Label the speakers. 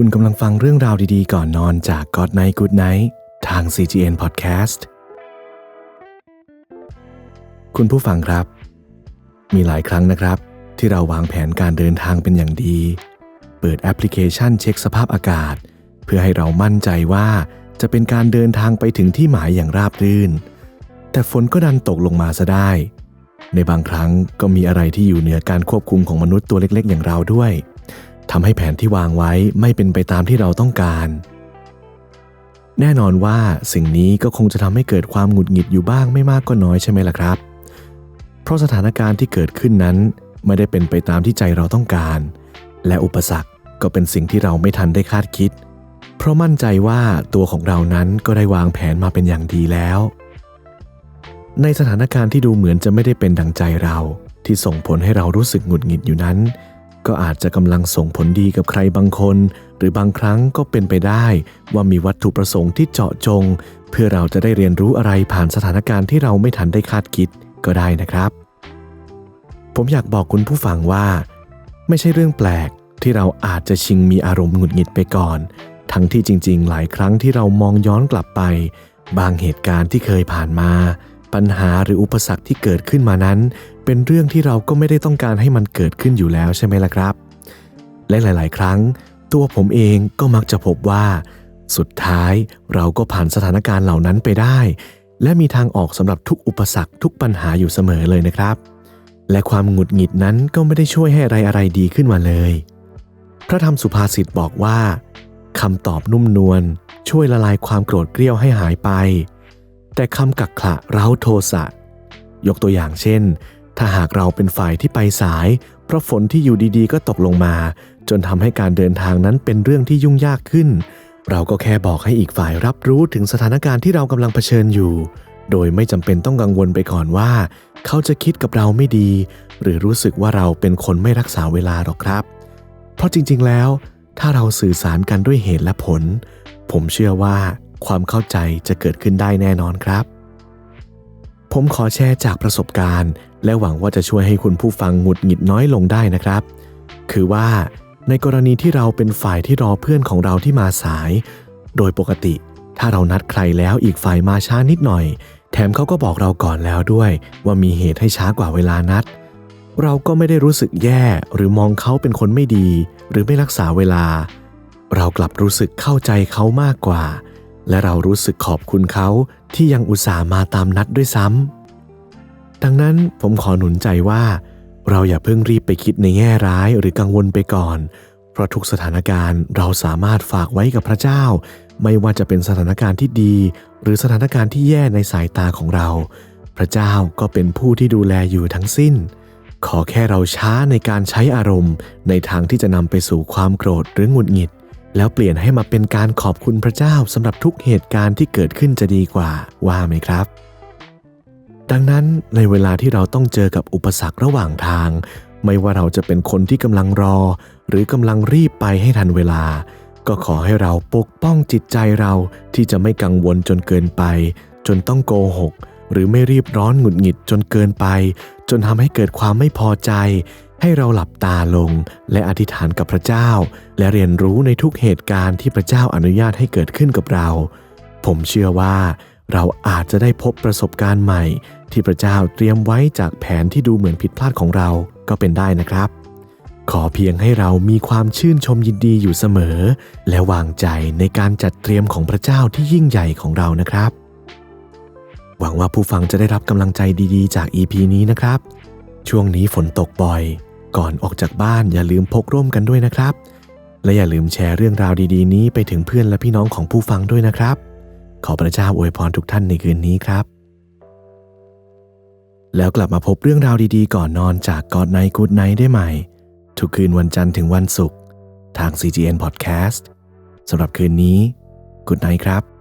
Speaker 1: คุณกำลังฟังเรื่องราวดีๆ ก่อนนอนจาก God Night Good Night ทาง CGN Podcast คุณผู้ฟังครับ มีหลายครั้งนะครับ ที่เราวางแผนการเดินทางเป็นอย่างดี เปิดแอปพลิเคชันเช็คสภาพอากาศ เพื่อให้เรามั่นใจว่าจะเป็นการเดินทางไปถึงที่หมายอย่างราบรื่น แต่ฝนก็ดันตกลงมาซะได้ ในบางครั้งก็มีอะไรที่อยู่เหนือการควบคุมของมนุษย์ตัวเล็กๆ อย่างเราด้วย ทำให้แผนที่วางไว้ไม่เป็นไปตามที่เราต้องการ แน่นอนว่าสิ่งนี้ก็คงจะทำให้เกิดความหงุดหงิดอยู่บ้างไม่มากก็น้อยใช่ไหมล่ะครับ เพราะสถานการณ์ที่เกิดขึ้นนั้น ไม่ได้เป็นไปตามที่ใจเราต้องการ และอุปสรรคก็เป็นสิ่งที่เราไม่ทันได้คาดคิด เพราะมั่นใจว่าตัวของเรานั้นก็ได้วางแผนมาเป็นอย่างดีแล้ว ในสถานการณ์ที่ดูเหมือนจะไม่ได้เป็นดังใจเราที่ส่งผลให้เรารู้สึกหงุดหงิดอยู่นั้น ก็อาจจะกำลังส่งผลดีกับใครบางคน หรือบางครั้งก็เป็นไปได้ ว่ามีวัตถุประสงค์ที่เจาะจง เพื่อเราจะได้เรียนรู้อะไรผ่านสถานการณ์ที่เราไม่ทันได้คาดคิดก็ได้นะครับ ผมอยากบอกคุณผู้ฟังว่า ไม่ใช่เรื่องแปลกที่เราอาจจะชิงมีอารมณ์หงุดหงิดไปก่อน ทั้งที่จริง ๆ หลายครั้งที่เรามองย้อนกลับไป บางเหตุการณ์ที่เคยผ่านมา ปัญหาหรืออุปสรรคที่เกิดขึ้นมานั้น เป็นเรื่องที่เราก็ไม่ได้ต้องการให้มันเกิดขึ้นอยู่แล้วใช่ไหมล่ะครับ และหลาย ๆ ครั้ง ตัวผมเองก็มักจะพบว่า สุดท้ายเราก็ผ่านสถานการณ์เหล่านั้นไปได้ และมีทางออกสำหรับทุกอุปสรรคทุกปัญหาอยู่เสมอเลยนะครับ และความหงุดหงิดนั้นก็ไม่ได้ช่วยให้อะไรอะไรดีขึ้นมาเลย พระธรรมสุภาษิตบอกว่าคำตอบนุ่มนวลช่วยละลายความโกรธเกรี้ยวให้หายไป แต่คำกักขะเร้าโทสะ ยกตัวอย่างเช่น ถ้าหากเราเป็นฝ่ายที่ไปสาย เพราะฝนที่อยู่ดีๆ ก็ตกลงมา จนทำให้การเดินทางนั้นเป็นเรื่องที่ยุ่งยากขึ้น เราก็แค่บอกให้อีกฝ่ายรับรู้ถึงสถานการณ์ที่เรากำลังเผชิญอยู่ โดยไม่จำเป็นต้องกังวลไปก่อนว่า เขาจะคิดกับเราไม่ดี หรือรู้สึกว่าเราเป็นคนไม่รักษาเวลาหรอกครับ เพราะจริงๆแล้ว ถ้าเราสื่อสารกันด้วยเหตุและผล ผมเชื่อว่า ความเข้าใจจะเกิดขึ้นได้แน่นอนครับ ผมขอแชร์จากประสบการณ์ และหวังว่าจะช่วยให้คุณผู้ฟังหงุดหงิดน้อยลงได้นะครับ คือว่าในกรณีที่เราเป็นฝ่ายที่รอเพื่อนของเราที่มาสาย โดยปกติ ถ้าเรานัดใครแล้วอีกฝ่ายมาช้านิดหน่อย แถมเขาก็บอกเราก่อนแล้วด้วย ว่ามีเหตุให้ช้ากว่าเวลานัด เราก็ไม่ได้รู้สึกแย่หรือมองเขาเป็นคนไม่ดี หรือไม่รักษาเวลา เรากลับรู้สึกเข้าใจเขามากกว่า และเรารู้สึกขอบคุณเขาที่ยังอุตส่าห์มาตามนัดด้วยซ้ำดังนั้นผมขอหนุนใจว่า เราอย่าเพิ่งรีบไปคิดในแง่ร้ายหรือกังวลไปก่อน เพราะทุกสถานการณ์เราสามารถฝากไว้กับพระเจ้า ไม่ว่าจะเป็นสถานการณ์ที่ดี หรือสถานการณ์ที่แย่ในสายตาของเรา พระเจ้าก็เป็นผู้ที่ดูแลอยู่ทั้งสิ้น ขอแค่เราช้าในการใช้อารมณ์ ในทางที่จะนำไปสู่ความโกรธหรือหงุดหงิด แล้วเปลี่ยนให้มาเป็นการขอบคุณพระเจ้าสำหรับทุกเหตุการณ์ที่เกิดขึ้นจะดีกว่าว่าไหมครับ ดังนั้นในเวลาที่เราต้องเจอกับอุปสรรคระหว่างทาง ไม่ว่าเราจะเป็นคนที่กำลังรอ หรือกำลังรีบไปให้ทันเวลา ก็ขอให้เราปกป้องจิตใจเราที่จะไม่กังวลจนเกินไป จนต้องโกหก หรือไม่รีบร้อนหงุดหงิดจนเกินไป จนทำให้เกิดความไม่พอใจ ให้เราหลับตาลงและอธิษฐานกับพระเจ้า และเรียนรู้ในทุกเหตุการณ์ที่พระเจ้าอนุญาตให้เกิดขึ้นกับเรา ผมเชื่อว่า เราอาจจะได้พบประสบการณ์ใหม่ ที่พระเจ้าเตรียมไว้จากแผนที่ดูเหมือนผิดพลาดของเราก็เป็นได้นะครับ ขอเพียงให้เรามีความชื่นชมยินดีอยู่เสมอ และวางใจในการจัดเตรียมของพระเจ้าที่ยิ่งใหญ่ของเรานะครับ หวังว่าผู้ฟังจะได้รับกำลังใจดีๆ จาก EP นี้นะครับ ช่วงนี้ฝนตกบ่อย ก่อนออกจากบ้านอย่าลืมพกร่มกันด้วยนะครับ และอย่าลืมแชร์เรื่องราวดีๆ นี้ไปถึงเพื่อนและพี่น้องของผู้ฟังด้วยนะครับ ขอพระเจ้าอวยพรทุกท่านในคืนนี้ครับ แล้วกลับมาพบเรื่องราวดีๆ ก่อนนอนจากกอดไนกูดไนได้ใหม่ ทุกคืนวันจันทร์ถึงวันศุกร์ทาง CGN Podcast สำหรับคืนนี้ Good Night ครับ